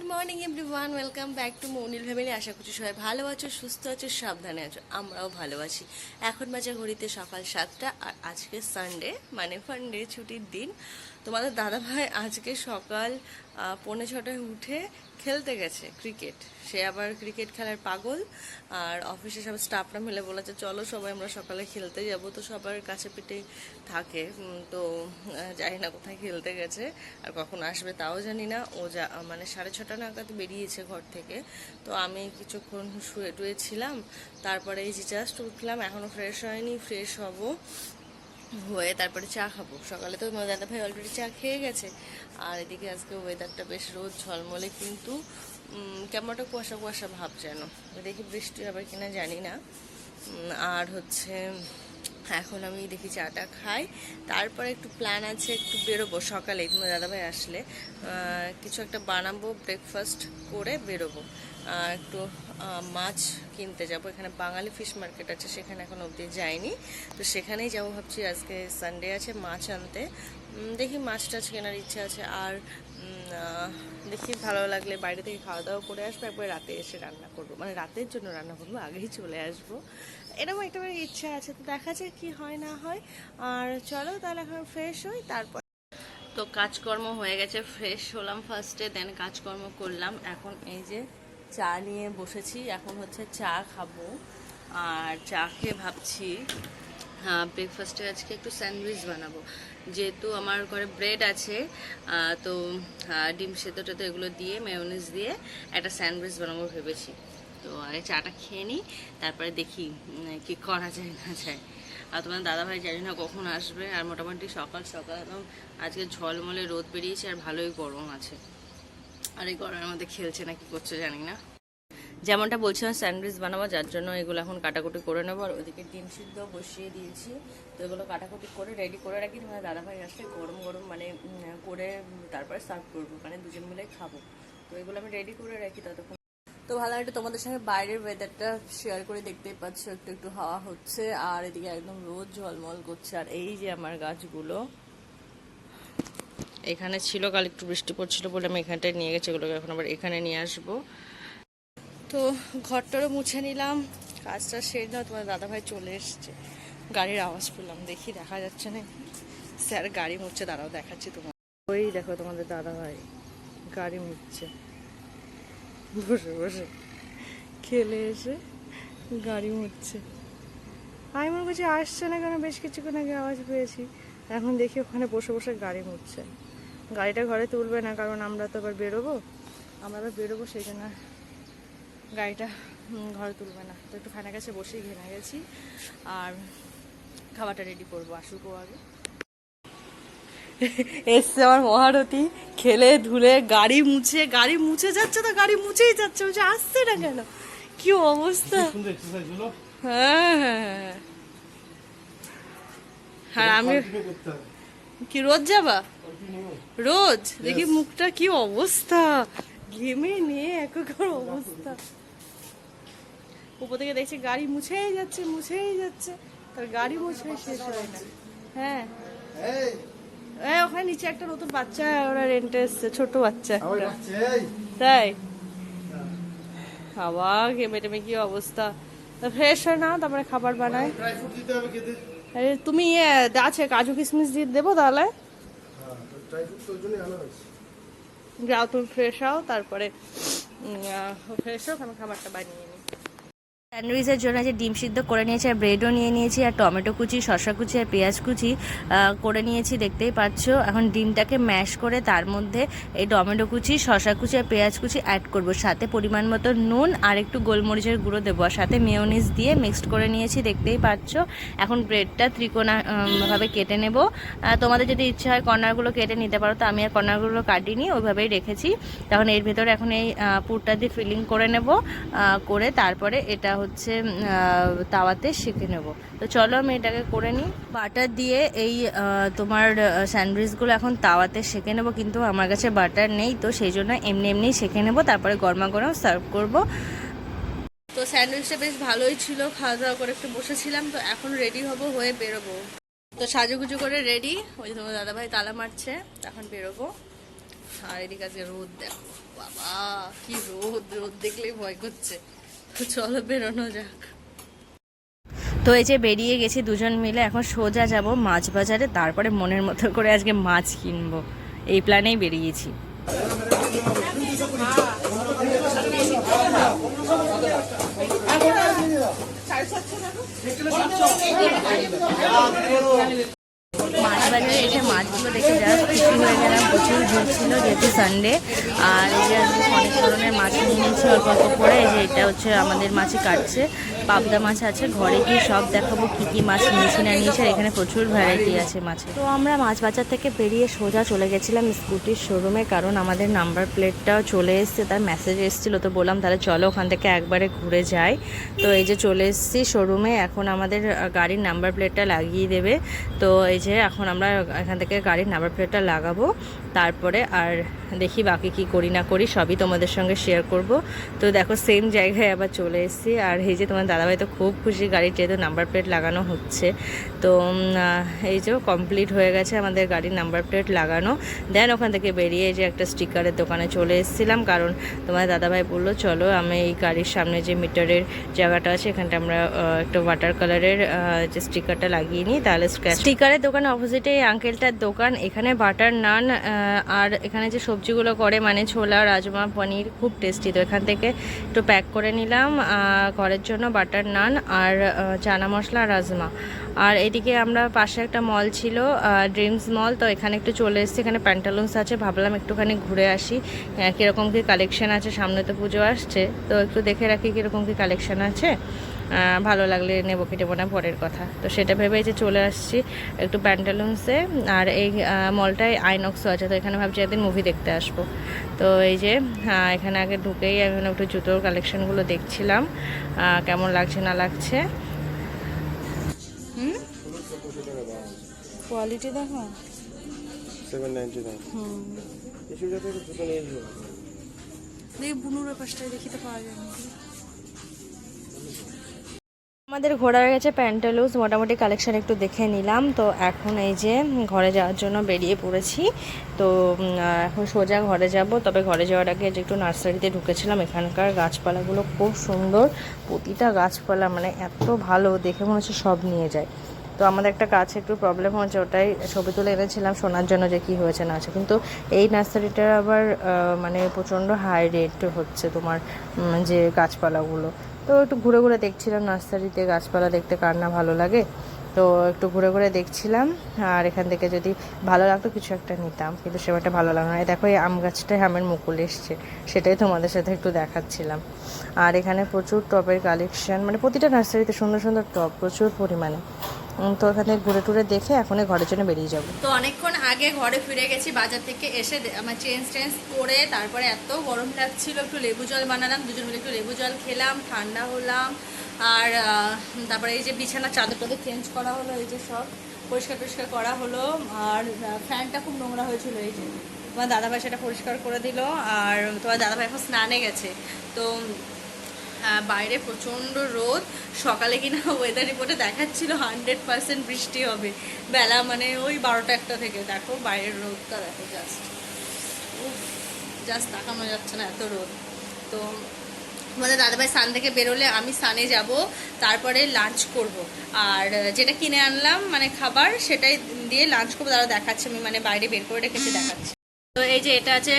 Good morning everyone welcome back to Mounil family আশা করছি সবাই ভালো আছো, সুস্থ আছো, সাবধানে আছো। আমরাও ভালো আছি। এখন বাজে ঘড়িতে সকাল সাতটা আর আজকে সানডে মানে ফান্ডে ছুটির দিন। তোমাদের দাদাভাই আজকে সকাল পৌনে ছটায় উঠে খেলতে গেছে ক্রিকেট সে আবার ক্রিকেট খেলার পাগল। আর অফিসে সব স্টাফরা মিলে বলেছে, চলো সবাই আমরা সকালে খেলতে যাব। তো সবার কাছে পিঠে থাকে। তো জানি না কোথায় খেলতে গেছে আর কখন আসবে তাও জানি না। ও যা মানে সাড়ে ছটা নাগাদ বেরিয়েছে ঘর থেকে। তো আমি কিছুক্ষণ শুয়ে টুয়ে ছিলাম। তারপরে এই যে জাস্ট উঠলাম এখনও ফ্রেশ হয়নি ফ্রেশ হব। হয়ে তারপরে চা খাব। সকালে তো দাদা ভাই অলরেডি চা খেয়ে গেছে। আর এদিকে আজকে ওয়েদারটা বেশ রোদ ঝলমলে কিন্তু কেমনটা কুয়াশা কুয়াশা ভাব যেন। দেখি বৃষ্টি হবে কিনা জানি না। আর হচ্ছে এখন আমি দেখি চাটা খাই। তারপরে একটু প্ল্যান আছে একটু বেরোবো সকালে তোমার দাদাভাই আসলে। কিছু একটা বানাবো ব্রেকফাস্ট করে বেরোবো। একটু মাছ কিনতে যাব। এখানে বাঙালি ফিশ মার্কেট আছে, সেখানে এখন অবধি যাইনি। তো সেখানেই যাব ভাবছি, আজকে সানডে আছে মাছ আনতে। দেখি মাছ টাছ কেনার ইচ্ছা আছে। আর দেখি ভালো লাগলে বাইরে থেকে খাওয়া দাওয়া করে আসব, একবার রাতে এসে রান্না করব। মানে রাতের জন্য রান্না করব, আগেই চলে আসব। এরকম একটা ইচ্ছা আছে, তো দেখা যাক কি হয় না হয়। আর চলো তাহলে এখন ফ্রেশ হই, তারপর তো কাজকর্ম হয়ে গেছে ফ্রেশ হলাম ফার্স্টে দেন কাজকর্ম করলাম। এখন এই যে চা নিয়ে বসেছি, এখন হচ্ছে চা খাব। আর চা খেয়ে ভাবছি হ্যাঁ ব্রেকফাস্টে আজকে একটু স্যান্ডউইচ বানাবো। যেহেতু আমার ঘরে ব্রেড আছে তো ডিম সেদ্ধ টেদ্ধ এগুলো দিয়ে মেয়নিজ দিয়ে একটা স্যান্ডউইচ বানাবো ভেবেছি। তো আগে চাটা খেয়ে নিই, তারপরে দেখি কি করা যায়, না যায়। আর তোমার দাদাভাই জানি না কখন আসবে, আর মোটামুটি সকাল সকাল একদম আজকে ঝলমলে রোদ বেরিয়েছে, আর ভালোই গরম আছে। আর এই গরমের মধ্যে খেলছে না, কি করছে জানি না। যেমনটা বলছিলাম, স্যান্ডউইচ বানাবো, যার জন্য এগুলো এখন কাটাকুটি করে নেব। আর ওদিকে ডিম সিদ্ধ বসিয়ে দিয়েছি। তো এগুলো কাটাকুটি করে রেডি করে রাখি, তোমার দাদাভাই আসলে গরম গরম মানে করে তারপরে সার্ভ করব মানে দুজন মিলে খাব। তো এগুলো আমি রেডি করে রাখি ততক্ষণ। তো ভালো, একটা তোমাদের সঙ্গে বাইরের ওয়েদারটা শেয়ার করে দেখতেই পাচ্ছ, একটু একটু হাওয়া হচ্ছে, আর এদিকে একদম রোদ ঝলমল করছে। আর এই যে আমার গাছগুলো, এখানে ছিল, কাল একটু বৃষ্টি পড়ছিল বলে আমি এখানটায় নিয়ে গেছি, এগুলোকে এখন আবার এখানে নিয়ে আসব। তো ঘরটারও মুছে নিলাম, কাজটা সেরে দাও তোমার দাদাভাই চলে এসছে। গাড়ির আওয়াজ পেলাম, দেখি দেখা যাচ্ছে না। স্যার গাড়ি মুছছে দাঁড়াও দেখাচ্ছি তোমার। ওই দেখো তোমাদের দাদাভাই, গাড়ি মুছছে বসে বসে। খেলে এসে গাড়ি মুছছে আমি মনে করছি আসছে না কেন, বেশ কিছুক্ষণ আগে আওয়াজ পেয়েছি। এখন দেখি ওখানে বসে বসে গাড়ি মুছছে গাড়িটা ঘরে তুলবে না, কারণ আমরা তো আবার বেরোবো। আমরা আবার বেরোবো সেই জন্য গাড়িটা ঘরে তুলবে না। তো একটু খানা কাছে বসেই ঘেমে গেছি। আর খাবারটা রেডি করব আসুক আগে। এসছে আমার মহারথী খেলে ধুলে গাড়ি মুছে গাড়ি মুছে যাচ্ছে তো গাড়ি মুছেই যাচ্ছে। বলছে আসছে না কেন? কি অবস্থা? হ্যাঁ হ্যাঁ হ্যাঁ। হ্যাঁ আমি কি রোজ যাবা? রোজ? দেখি মুখটা কি অবস্থা। ঘেমে নিয়ে একাকার অবস্থা। উপর থেকে দেখছি গাড়ি মুছেই যাচ্ছে মুছেই যাচ্ছে। তার গাড়ি মুছে শেষ হয় না হ্যাঁ। এই। ওখানে নিচে একটা নতুন বাচ্চা ওরা রেন্টে এসছে ছোট বাচ্চা তাই? বাবা ঘেমে টেমে কি অবস্থা? ফ্রেশ হয় না তারপরে খাবার বানায় আরে তুমি আছে কাজু কিশমিশ দিয়ে দেবো তাহলে? হ্যাঁ যাও তুমি ফ্রেশ হও তারপরে ফ্রেশ হোক আমি খাবারটা বানিয়ে স্যান্ডউইচের জন্য যে ডিম সিদ্ধ করে নিয়েছি আর ব্রেডও নিয়ে নিয়েছি আর টমেটো কুচি শশা কুচি আর পেঁয়াজ কুচি করে নিয়েছি দেখতেই পাচ্ছ। এখন ডিমটাকে ম্যাশ করে তার মধ্যে এই টমেটো কুচি শসা কুচি আর পেঁয়াজ কুচি অ্যাড করব। সাথে পরিমাণ মতো নুন আর একটু গোলমরিচের গুঁড়ো দেবো আর সাথে মেয়োনিজ দিয়ে মিক্সড করে নিয়েছি দেখতেই পাচ্ছ। এখন ব্রেডটা ত্রিকোণা উম, ভাবে কেটে নেব। তোমাদের যদি ইচ্ছা হয় কর্নারগুলো কেটে নিতে পারো তো আমি আর কর্নারগুলো কাটিনি ওইভাবেই রেখেছি। তখন এর ভেতরে এখন এই পুরটা দিয়ে ফিলিং করে নেব করে তারপরে এটা হচ্ছে তাওয়াতে সেঁকে নেব। তো চলো আমি এটাকে করে নিই। বাটার দিয়ে এই তোমার স্যান্ডউইচগুলো এখন তাওয়াতে সেঁকে নেব, কিন্তু আমার কাছে বাটার নেই, তো সেই জন্য এমনি এমনি সেঁকে নেব, তারপরে গরমা গরম সার্ভ করব। তো স্যান্ডউইচটা বেশ ভালোই ছিল, খাওয়া দাওয়া করে একটু বসেছিলাম, তো এখন রেডি হব, হয়ে বেরোবো। তো সাজুগুজু করে রেডি ওই যে তোমার দাদাভাই তালা মারছে, এখন বেরোবো। আর এদিকে আজকে রোদ, দেখো, বাবা, কি রোদ রোদ দেখলেই ভয় করছে। তো চলো বেরোনো যাক। তো এই যে বেরিয়ে গেছি দুজন মিলে, এখন সোজা যাব মাছ বাজারে তারপরে মনের মতো করে আজকে মাছ কিনবো। এই প্ল্যানেই বেরিয়েছি। মাছ বাজারে এসে মাছগুলো দেখে যা খুশি হয়ে গেলাম, প্রচুর ভিড় ছিল যেহেতু সানডে আর এই যে অনেক ধরনের মাছ নিয়ে নিয়েছি অল্প অল্প করে, এই যে এটা হচ্ছে আমাদের মাছে কাটছে। পাবদা মাছ আছে, ঘরে গিয়ে সব দেখাবো কি কি মাছ নিয়েছি না নিয়েছি, আর এখানে প্রচুর ভ্যারাইটি আছে মাছে তো আমরা মাছ বাজার থেকে বেরিয়ে সোজা চলে গেছিলাম স্কুটির শোরুমে কারণ আমাদের নাম্বার প্লেটটাও চলে এসছে, তার মেসেজ এসেছিল, তো বললাম, তাহলে চলো ওখান থেকে একবারে ঘুরে যাই। তো এই যে চলে এসেছি শোরুমে এখন আমাদের গাড়ির নাম্বার প্লেটটা লাগিয়ে দেবে। তো এই যে এখন আমরা এখান থেকে গাড়ির নাম্বার প্লেটটা লাগাবো। তারপরে আর দেখি বাকি কি করি না করি, সবই তোমাদের সঙ্গে শেয়ার করব। তো দেখো সেম জায়গায় আবার চলে এসেছি। আর এই যে তোমার দাদাভাই তো খুব খুশি, গাড়ির যেহেতু নাম্বার প্লেট লাগানো হচ্ছে। তো এই যে কমপ্লিট হয়ে গেছে আমাদের গাড়ির নাম্বার প্লেট লাগানো। দেন ওখান থেকে বেরিয়ে যে একটা স্টিকারের দোকানে চলে এসেছিলাম। কারণ তোমার দাদাভাই বলল, চলো, আমি এই গাড়ির সামনে যে মিটারের জায়গাটা আছে, এখানটা আমরা একটা ওয়াটার কালারের যে স্টিকারটা লাগিয়ে নিই, তাহলে স্টিকারের দোকানে অপোজিটে এই আঙ্কেলটার দোকান। এখানে বাটার নান আর এখানে যে সবজিগুলো করে মানে ছোলা, রাজমা, পনির, খুব টেস্টি তো এখান থেকে একটু প্যাক করে নিলাম ঘরের জন্য বাটার নান আর চানা মশলা, রাজমা। আর এদিকে আমরা পাশে একটা মল ছিল ড্রিমস মল তো এখানে একটু চলে এসেছি। এখানে প্যান্টালুন্স আছে, ভাবলাম একটুখানি ঘুরে আসি। কীরকম কী কালেকশন আছে? সামনে তো পুজো আসছে। তো একটু দেখে রাখি কীরকম কী কালেকশান আছে। ভালো লাগলে নেব কি নেব না পরের কথা। তো সেটা ভেবে যে চলে আসছি একটু প্যান্টালুন্সে আর এই মলটায় আইনক্সও আছে তো এখানে ভাবছি একদিন মুভি দেখতে আসব। তো এই যে আহ, এখানে আগে ঢুকেই এখন একটু জুতোর কালেকশনগুলো দেখছিলাম কেমন লাগছে না লাগছে। কোয়ালিটি দেখো। দেখি বুনুর দেখিতে পাওয়া যায় আমাদের ঘোরা হয়ে গেছে প্যান্টালুজ মোটামুটি কালেকশন একটু দেখে নিলাম। তো এখন এই যে, ঘরে যাওয়ার জন্য বেরিয়ে পড়েছি। তো এখন সোজা ঘরে যাব। তবে ঘরে যাওয়ার আগে যে একটু নার্সারিতে ঢুকেছিলাম, এখানকার গাছপালাগুলো খুব সুন্দর। প্রতিটা গাছপালা মানে এত ভালো, দেখে মনে হচ্ছে সব নিয়ে যায়। তো আমাদের একটা গাছে একটু প্রবলেম হচ্ছে ওটাই ছবি তুলে এনেছিলাম, শোনার জন্য যে কি হয়েছে না আছে কিন্তু এই নার্সারিটার আবার মানে প্রচণ্ড হাই রেট হচ্ছে তোমার যে গাছপালাগুলো। তো একটু ঘুরে ঘুরে দেখছিলাম নার্সারিতে গাছপালা দেখতে কার না ভালো লাগে। তো একটু ঘুরে ঘুরে দেখছিলাম, আর এখান থেকে যদি ভালো লাগতো কিছু একটা নিতাম, কিন্তু সেবারটা ভালো লাগল না। দেখো, এই আম গাছটায় আমের মুকুল এসছে, সেটাই তোমাদের সাথে একটু দেখাচ্ছিলাম। আর এখানে প্রচুর টপের কালেকশন মানে প্রতিটা নার্সারিতে সুন্দর সুন্দর টপ প্রচুর পরিমাণে। তো ওখানে ঘুরে টুরে দেখে এখনই ঘরের জন্য বেরিয়ে যাব। তো অনেকক্ষণ আগে ঘরে ফিরে গেছি, বাজার থেকে এসে আমার চেঞ্জ টেঞ্জ করে তারপরে এত গরম লাগছিল, একটু লেবু জল বানালাম, দুজন মিলে একটু লেবু জল খেলাম, ঠান্ডা হলাম, আর তারপরে এই যে বিছানা চাদর টাদর চেঞ্জ করা হলো, এই যে সব পরিষ্কার পরিষ্কার করা হলো, আর ফ্যানটা খুব নোংরা হয়েছিল এই যে। তোমার দাদাভাই সেটা পরিষ্কার করে দিল, আর তোমার দাদাভাই এখন স্নানে গেছে, তো বাইরে প্রচণ্ড রোদ। সকালে কিনা ওয়েদার রিপোর্টে দেখাচ্ছিল হান্ড্রেড পার্সেন্ট বৃষ্টি হবে। বেলা মানে ওই বারোটা একটা থেকে। দেখো বাইরের রোদটা, দেখো জাস্ট জাস্ট তাকানো যাচ্ছে না এত রোদ। তো আমাদের দাদাভাই স্নান থেকে বেরোলে আমি স্নানে যাব, তারপরে লাঞ্চ করব। আর যেটা কিনে আনলাম মানে খাবার, সেটাই দিয়ে লাঞ্চ করব। তারা দেখাচ্ছে, আমি মানে বাইরে বের করে রেখেছি, দেখাচ্ছি। তো এই যে এটা আছে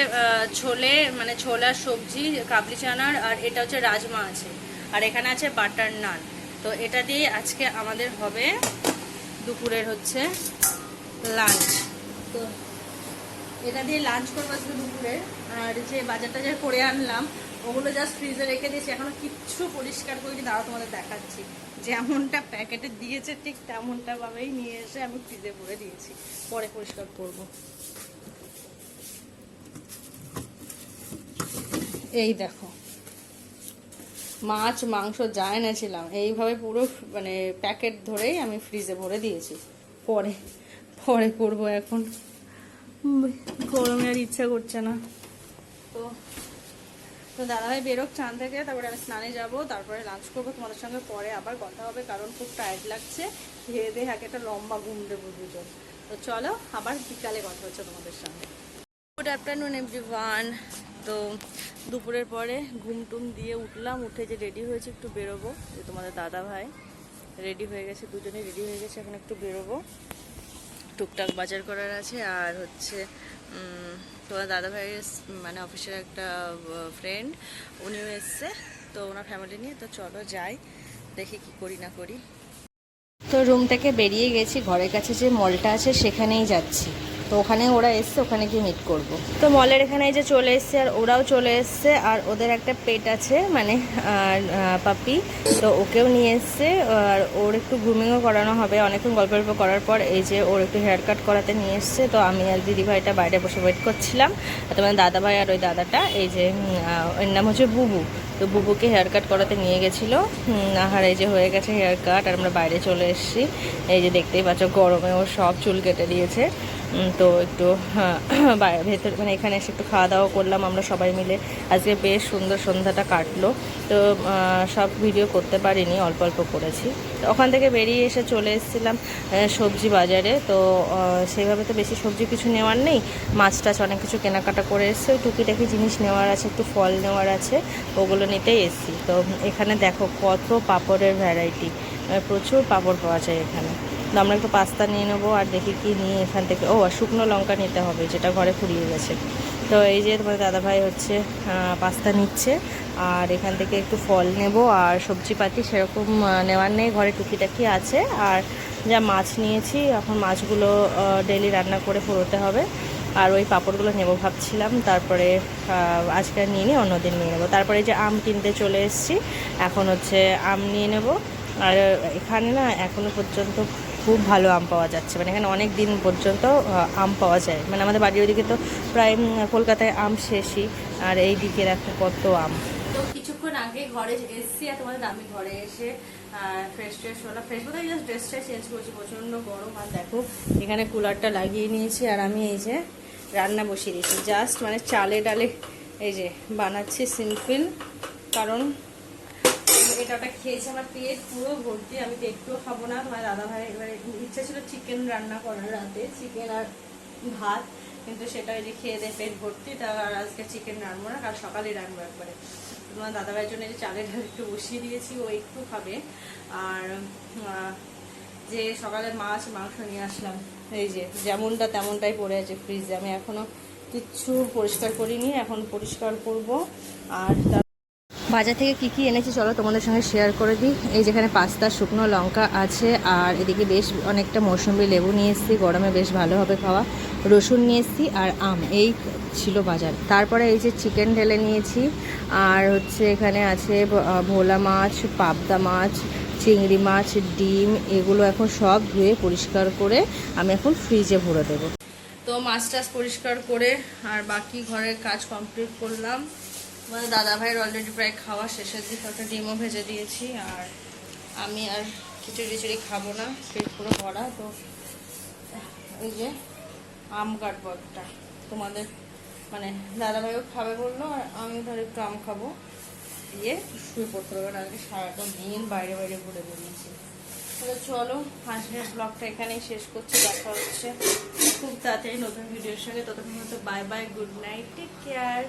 ছোলে মানে ছোলার সবজি, কাবলি চানার, আর এটা হচ্ছে রাজমা আছে। আর এখানে আছে বাটার নান। তো এটা দিয়ে আজকে আমাদের হবে দুপুরের হচ্ছে লাঞ্চ। তো এটা দিয়ে লাঞ্চ করব আজকে দুপুরে। আর যে বাজারটা টাজার করে আনলাম, ওগুলো জাস্ট ফ্রিজে রেখে দিয়েছি। এখনও কিচ্ছু পরিষ্কার করিনি দাঁড়া তোমাদের দেখাচ্ছি। যেমনটা প্যাকেটে দিয়েছে, ঠিক তেমনটা ভাবেই নিয়ে এসে আমি ফ্রিজে ভরে দিয়েছি। পরে পরিষ্কার করব। এই দেখো। মাছ, মাংস যা এনেছিলাম, এইভাবে পুরো মানে প্যাকেট ধরেই আমি ফ্রিজে ভরে দিয়েছি। পরে পরে করব এখন। গরমে আর ইচ্ছা করছে না। তো তো দাদাভাই বেরোক চান থেকে, তারপরে আমি স্নানে যাব, তারপরে লাঞ্চ করব। তোমাদের সঙ্গে পরে আবার কথা হবে, কারণ খুব টায়ার্ড লাগছে। খেয়ে দিয়ে এক একটা লম্বা ঘুম দেবো দুজন। তো চলো, আবার বিকালে কথা হচ্ছে তোমাদের সঙ্গে। গুড আফটারনুন এভরিওয়ান তো দুপুরের পরে ঘুম টুম দিয়ে উঠলাম, উঠে যে রেডি হয়েছে একটু বেরোবো। যে তোমাদের দাদা ভাই রেডি হয়ে গেছে, দুজনে রেডি হয়ে গেছে, এখন একটু বেরোবো। টুকটাক বাজার করার আছে, আর হচ্ছে তোমার দাদা ভাইয়ের মানে অফিসের একটা ফ্রেন্ড উনিও এসছে। তো ওনার ফ্যামিলি নিয়ে, তো চলো যাই, দেখি কি করি না করি। তো রুম থেকে বেরিয়ে গেছি, ঘরের কাছে যে মলটা আছে সেখানেই যাচ্ছি। তো ওখানে ওরা এসছে, ওখানে গিয়ে মিট করব। তো মলের এখানে এই যে চলে এসছে আর ওরাও চলে এসছে আর ওদের একটা পেট আছে মানে পাপি তো ওকেও নিয়ে এসছে আর ওর একটু গ্রুমিংও করানো হবে। অনেকক্ষণ গল্প গল্প করার পর এই যে ওর একটু হেয়ার কাট করাতে নিয়ে এসছে। তো আমি আর দিদি ভাইটা বাইরে বসে ওয়েট করছিলাম। তোমার দাদা ভাই আর ওই দাদাটা, এই যে ওর নাম হচ্ছে বুবু। তো বুবুকে হেয়ার কাট করাতে নিয়ে গেছিল। আর এই যে হয়ে গেছে হেয়ার কাট আর আমরা বাইরে চলে এসেছি। এই যে দেখতেই পাচ্ছ গরমে ও সব চুল কেটে দিয়েছে। তো একটু হ্যাঁ, ভেতর মানে এখানে এসে একটু খাওয়া দাওয়া করলাম আমরা সবাই মিলে। আজকে বেশ সুন্দর সন্ধ্যাটা কাটলো। তো সব ভিডিও করতে পারিনি অল্প অল্প করেছি। তো ওখান থেকে বেরিয়ে এসে চলে এসেছিলাম সবজি বাজারে। তো সেইভাবে তো বেশি সবজি কিছু নেওয়ার নেই। মাছ টাছ অনেক কিছু কেনাকাটা করে এসছে। ওই টুকিটাকি জিনিস নেওয়ার আছে একটু ফল নেওয়ার আছে ওগুলো নিতেই এসছি। তো এখানে দেখো কত পাপড়ের ভ্যারাইটি প্রচুর পাপড় পাওয়া যায় এখানে। আমরা একটু পাস্তা নিয়ে নেব আর দেখি কি নিয়ে এখান থেকে ও, আর শুকনো লঙ্কা নিতে হবে, যেটা ঘরে ফুরিয়ে গেছে। তো এই যে তোমার দাদাভাই হচ্ছে পাস্তা নিচ্ছে, আর এখান থেকে একটু ফল নেব, আর সবজিপাতি সেরকম নেওয়ার নেই, ঘরে টুকিটাকি আছে। আর যা মাছ নিয়েছি, এখন মাছগুলো ডেলি রান্না করে ফুরোতে হবে। আর ওই পাঁপড়গুলো নেব ভাবছিলাম, তারপরে আজকে নিয়ে নিই অন্যদিন নিয়ে নেব। তারপরে যে আম কিনতে চলে এসেছি, এখন হচ্ছে আম নিয়ে নেব। আর এখানে না, এখনও পর্যন্ত খুব ভালো আম পাওয়া যাচ্ছে। মানে এখানে অনেক দিন পর্যন্ত আম পাওয়া যায়। মানে আমাদের বাড়ির ওইদিকে তো প্রায় কলকাতায় আম শেষই। আর এই দিকে দেখো কত আম। তো কিছুক্ষণ আগে ঘরে এসেছি আর তোমাদের আমি ঘরে এসে ফ্রেশ ট্রেশ হলাম। ফ্রেশ বলতে জাস্ট ড্রেসটা চেঞ্জ করছি, প্রচণ্ড গরম। আর দেখো, এখানে কুলারটা লাগিয়ে নিয়েছি আর আমি এই যে রান্না বসিয়ে দিয়েছি। জাস্ট মানে চালে ডালে এই যে বানাচ্ছি সিম্পল কারণ এটা ওটা খেয়েছি আমার পেট পুরো ভর্তি, আমি তো একটুও খাব না। আমার দাদা ভাই এবারে ইচ্ছা ছিল চিকেন রান্না করার রাতে চিকেন আর ভাত, কিন্তু সেটা ওই যে খেয়ে দেয় পেট ভর্তি, তা আর আজকে চিকেন রান্নবো না, কাল সকালে রান্নবো একবারে। তোমার দাদা ভাইয়ের জন্য যে চালের ডাল একটু বসিয়ে দিয়েছি, ও একটু খাবে। আর যে সকালে মাছ, মাংস নিয়ে আসলাম, এই যে যেমনটা তেমনটাই পড়ে আছে ফ্রিজে আমি এখনও কিচ্ছু পরিষ্কার করিনি, এখন পরিষ্কার করব। আর বাজার থেকে কি কি এনেছি চলো তোমাদের সঙ্গে শেয়ার করে দিই। এই যেখানে পাস্তা, শুকনো লঙ্কা আছে, আর এদিকে বেশ অনেকটা মৌসুমি লেবু নিয়ে এসেছি, গরমে বেশ ভালো হবে খাওয়া। রসুন নিয়ে এসেছি আর আম, এই ছিল বাজার। তারপরে এই যে চিকেন ঢেলে নিয়েছি, আর হচ্ছে এখানে আছে ভোলা মাছ, পাবদা মাছ, চিংড়ি মাছ, ডিম, এগুলো এখন সব ধুয়ে পরিষ্কার করে আমি এখন ফ্রিজে ভরে দেবো। তো মাছ টাছ পরিষ্কার করে আর বাকি ঘরের কাজ কমপ্লিট করলাম। মানে দাদা ভাইয়ের অলরেডি প্রায় খাওয়া শেষের দিকে একটা ডিমও ভেজে দিয়েছি, আর আমি আর খিচুড়ি টিচুড়ি খাব না, পেট পুরো ভরা, তো এই যে আম কাটবো একটা। তোমাদের মানে দাদা ভাইও খাবে বলল, আর আমি ধর একটু আম খাব। দিয়ে শুয়ে পড়তে কারণ আজকে সারাটা দিন বাইরে বাইরে ঘুরে বেরিয়েছি তাহলে চলো, আজকের ব্লগটা এখানেই শেষ করছি, দেখা হচ্ছে খুব তাড়াতাড়ি নতুন ভিডিওর সঙ্গে। ততক্ষণ মতো bye bye good night take care